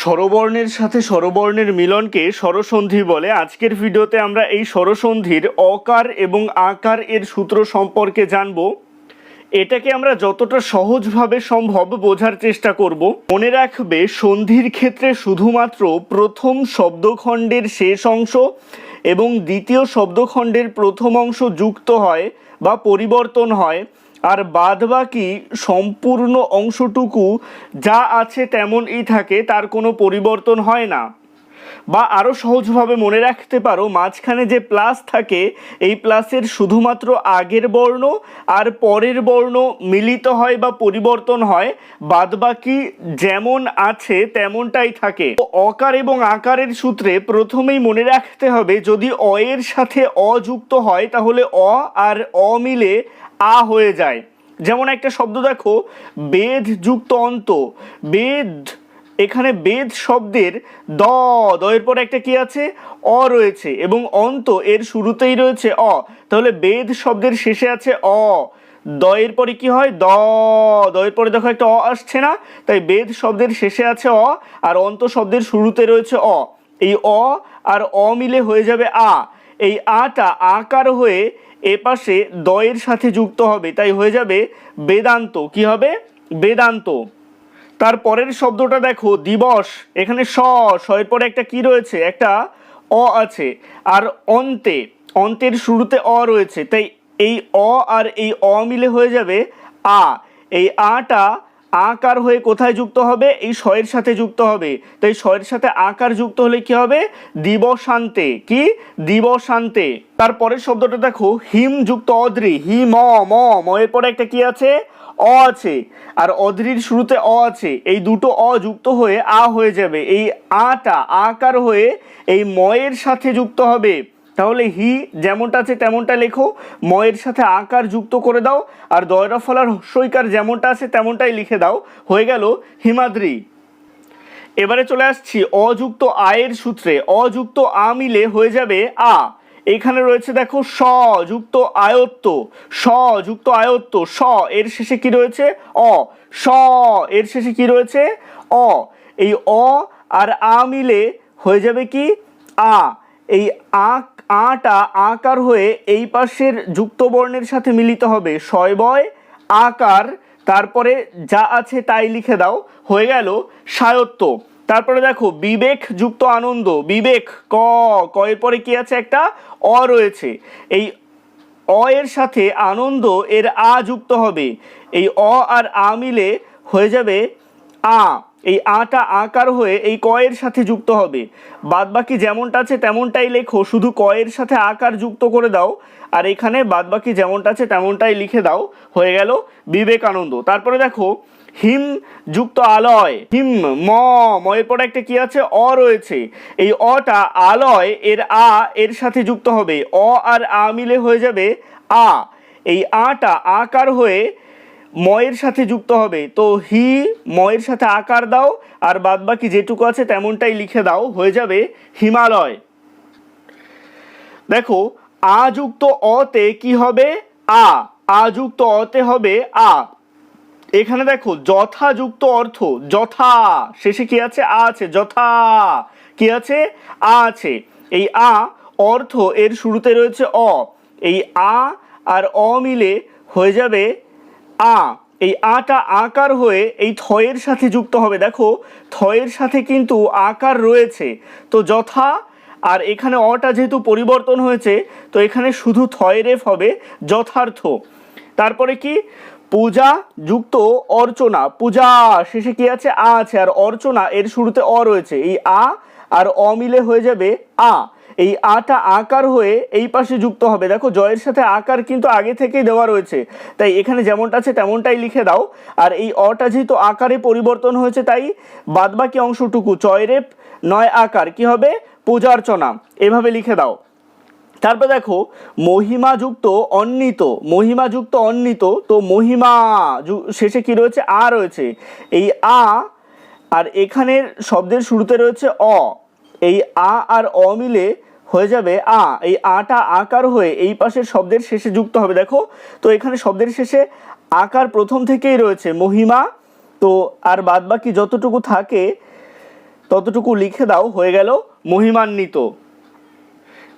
স্বরবর্ণের সাথে স্বরবর্ণের মিলনকে স্বরসন্ধি বলে। আজকের ভিডিওতে আমরা এই স্বরসন্ধির অকার এবং আকার এর সূত্র সম্পর্কে জানব। এটাকে আমরা যতটা সহজভাবে সম্ভব বোঝার চেষ্টা করব। মনে রাখবে, সন্ধির ক্ষেত্রে শুধুমাত্র প্রথম শব্দখণ্ডের শেষ অংশ এবং দ্বিতীয় শব্দখণ্ডের প্রথম অংশ যুক্ত হয় বা পরিবর্তন হয়। আর বাদবাকি সম্পূর্ণ অংশটুকু যা আছে তেমনই থাকে, তার কোনো পরিবর্তন হয় না। বা আরও সহজভাবে মনে রাখতে পারো, মাঝখানে যে প্লাস থাকে, এই প্লাসের শুধুমাত্র আগের বর্ণ আর পরের বর্ণ মিলিত হয় বা পরিবর্তন হয়, বাদবাকি যেমন আছে তেমনটাই থাকে। অকার এবং আকারের সূত্রে প্রথমেই মনে রাখতে হবে, যদি অ এর সাথে অযুক্ত হয়, তাহলে অ আর অ মিলে আ হয়ে যায়। যেমন একটা শব্দ দেখো, বেদ যুক্ত অন্ত। বেদ, এখানে বেদ শব্দের দ দয়ের পর একটা কি আছে? অ রয়েছে এবং অন্ত এর শুরুতেই রয়েছে অ। তাহলে বেদ শব্দের শেষে আছে অ। দয়ের পরে কি হয়? দ। দয়ের পরে দেখো একটা অ আসছে না, তাই বেদ শব্দের শেষে আছে অ আর অন্ত শব্দের শুরুতে রয়েছে অ। এই অ আর অ মিলে হয়ে যাবে আ। এই আটা আকার হয়ে এপাশে দয়ের সাথে যুক্ত হবে, তাই হয়ে যাবে বেদান্ত। কি হবে? বেদান্ত। তার পরের শব্দটা দেখো, দিবস। এখানে স স এর পরে একটা কি রয়েছে? একটা অ আছে। আর অন্তে, অন্তের শুরুতে অ রয়েছে। তাই এই অ আর এই অ মিলে হয়ে যাবে আ। এই আটা আকার হয়ে কোথায় যুক্ত হবে? এই শয়ের সাথে যুক্ত হবে। তাই শয়ের সাথে আকার যুক্ত হলে কি হবে? দিবসান্তে। কি? দিবসান্তে। তারপরের শব্দটা দেখো, হিম যুক্ত অদ্রি। হি, ম ম ম। এর পরে একটা কি আছে? অ আছে। আর অদ্রির শুরুতে অ আছে। এই দুটো অ যুক্ত হয়ে আ হয়ে যাবে। এই আটা আকার হয়ে এই ময়ের সাথে যুক্ত হবে। তাহলে হি যেমনটা আছে তেমনটা লেখো, ময়ের সাথে আকার যুক্ত করে দাও, আর দয়রা ফলার হস্যইকার যেমনটা আছে তেমনটাই লিখে দাও। হয়ে গেল হিমাদ্রি। এবারে চলে আসছি অযুক্ত আয়ের সূত্রে। অযুক্ত আ মিলে হয়ে যাবে আ। এখানে রয়েছে দেখো স, যুক্ত আয়ত্ত। স, যুক্ত আয়ত্ত। স, এর শেষে কি রয়েছে? অ। স, এর শেষে কি রয়েছে? অ। এই অ আর আ মিলে হয়ে যাবে কি? আ। এই আ আটা আকার হয়ে এই পাশের যুক্ত বর্ণের সাথে মিলিত হবে। শয়বয় আকার, তারপরে যা আছে তাই লিখে দাও। হয়ে গেল সায়ত্ব তারপরে দেখো, বিবেক যুক্ত আনন্দ। বিবেক, ক ক এর পরে কি আছে একটা? অ রয়েছে। এই অ এর সাথে আনন্দ এর আ যুক্ত হবে। এই অ আর আ মিলে হয়ে যাবে আ। এই আটা আকার হয়ে এই কয়ের সাথে যুক্ত হবে। বাদবাকি যেমনটা আছে তেমনটাই লেখো, শুধু কয়ের সাথে আকার যুক্ত করে দাও, আর এখানে বাদবাকি যেমনটা আছে তেমনটাই লিখে দাও, হয়ে গেল বিবেকানন্দ। তারপরে দেখো, হিম যুক্ত আলয়, হিম, ম ময়ের পরে একটা কি আছে? অ রয়েছে। এই অটা আলয়, এর আ, এর সাথে যুক্ত হবে। অ আর আ মিলে হয়ে যাবে আ। এই আটা আকার হয়ে ময়ের সাথে যুক্ত হবে। তো হি ময়ের সাথে আকার দাও, আর বাদবাকি যেটুকু আছে তেমনটাই লিখে দাও, হয়ে যাবে হিমালয়। দেখো, আ যুক্ত অতে কি হবে? আ। আ যুক্ত অতে হবে আ। এখানে দেখো যথাযুক্ত অর্থ, যথা। শেষে কি আছে? আ আছে, যথা। কি আছে? আ আছে। এই আ অর্থ এর শুরুতে রয়েছে অ। এই আ আর অ মিলে হয়ে যাবে আ, এই আটা আকার হয়ে এই থয়ের সাথে যুক্ত হবে। দেখো, থয়ের সাথে কিন্তু আকার রয়েছে। তো যথা, আর এখানে অটা যেহেতু পরিবর্তন হয়েছে, তো এখানে শুধু থয়ের এফ হবে, যথার্থ। তারপরে কি? পূজা যুক্ত অর্চনা। পূজা, শেষে কি আছে? আ আছে। আর অর্চনা, এর শুরুতে অ রয়েছে। এই আ আর অ মিলে হয়ে যাবে আ। এই আটা আকার হয়ে এই পাশে যুক্ত হবে। দেখো, জয়ের সাথে আকার কিন্তু আগে থেকেই দেওয়া রয়েছে। তাই এখানে যেমনটা আছে তেমনটাই লিখে দাও। আর এই অটা যেহেতু আকারে পরিবর্তন হয়েছে, তাই বাদবাকি অংশটুকু চয়রেপ নয় আকার, কি হবে? পূজার্চনা, এভাবে লিখে দাও। তারপর দেখো, মহিমাযুক্ত অন্বিত, মহিমাযুক্ত অন্নিত তো মহিমা শেষে কি রয়েছে? আ রয়েছে। এই আ আর এখানের শব্দের শুরুতে রয়েছে অ। এই আ আর অ মিলে হয়ে যাবে আ। এই আটা আকার হয়ে এই পাশের শব্দের শেষে যুক্ত হবে, দেখো। তো এখানে শব্দের শেষে আকার প্রথম থেকেই রয়েছে, মহিমা। তো আর বাদবাকি যতটুকু থাকে, ততটুকু লিখে দাও, হয়ে গেল মহিমান্বিত।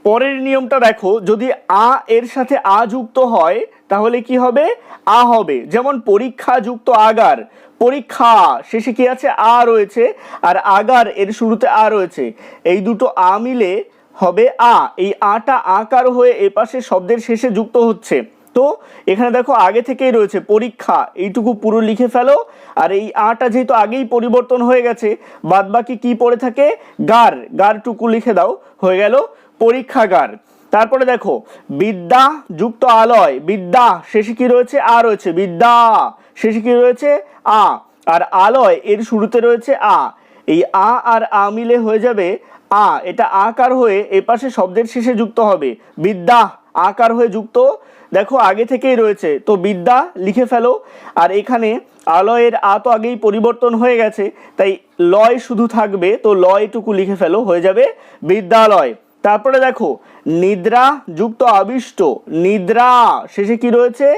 পরের নিয়মটা দেখো, যদি আ এর সাথে আ যুক্ত হয়, তাহলে কি হবে? আ হবে। যেমন পরীক্ষা যুক্ত আগার। পরীক্ষা, শেষে কি আছে? আ রয়েছে। আর আগার, এর শুরুতে আ রয়েছে। এই দুটো আ মিলে হবে আ। এই আটা আকার হয়ে এপাশে শব্দের শেষে যুক্ত হচ্ছে। তো, এখানে দেখো আগে থেকেই রয়েছে পরীক্ষা। এইটুকু পুরো লিখে ফেলো। আর এই আটা যেহেতু আগেই পরিবর্তন হয়ে গেছে বাদ বাকি কি পড়ে থাকে? গার। গারটুকু লিখে দাও। হয়ে গেল। পরীক্ষাগার। তারপরে দেখো, বিদ্যা যুক্ত আলয়, বিদ্যা শেষে কি রয়েছে? আ রয়েছে। বিদ্যা শেষে কি রয়েছে? আ। আর আলয় এর শুরুতে রয়েছে আ। এই আ আর আ মিলে হয়ে যাবে আ। এটা আকার হয়ে এপাশে শব্দের শেষে যুক্ত হবে। বিদ্যা আকার হয়ে যুক্ত। দেখো, আগে থেকেই রয়েছে। তো বিদ্যা লিখে ফেলো। আর এখানে আলয়ের আ তো আগেই পরিবর্তন হয়ে গেছে। তাই লয় শুধু থাকবে। তো লয়টুকু লিখে ফেলো। হয়ে যাবে বিদ্যালয়। তারপরে দেখো, নিদ্রা যুক্ত আবিষ্ট, নিদ্রা, শেষে কি রয়েছে?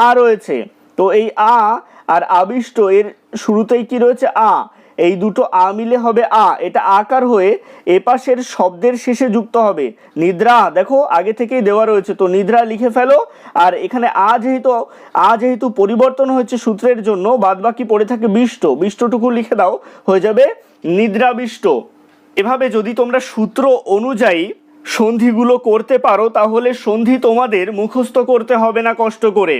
আ রয়েছে। তো এই আ আর আবিষ্ট এর শুরুতেই কি রয়েছে? আ। এই দুটো আ মিলে হবে আ। এটা আকার হয়ে এপাশের শব্দের শেষে যুক্ত হবে। নিদ্রা, দেখো, আগে থেকেই দেওয়া রয়েছে। তো নিদ্রা লিখে ফেলো। আর এখানে আ যেহেতু আ যেহেতু পরিবর্তন হয়েছে সূত্রের জন্য, বাদবাকি পড়ে থাকে বিষ্ট। বিষ্টটুকু লিখে দাও, হয়ে যাবে নিদ্রাবিষ্ট। এভাবে যদি তোমরা সূত্র অনুযায়ী সন্ধিগুলো করতে পারো, তাহলে সন্ধি তোমাদের মুখস্থ করতে হবে না কষ্ট করে।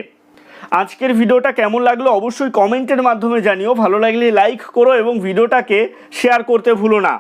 আজকের ভিডিওটা কেমন লাগল অবশ্যই কমেন্টের মাধ্যমে জানিও। ভালো লাগলে লাইক করো এবং ভিডিওটাকে শেয়ার করতে ভুলো না।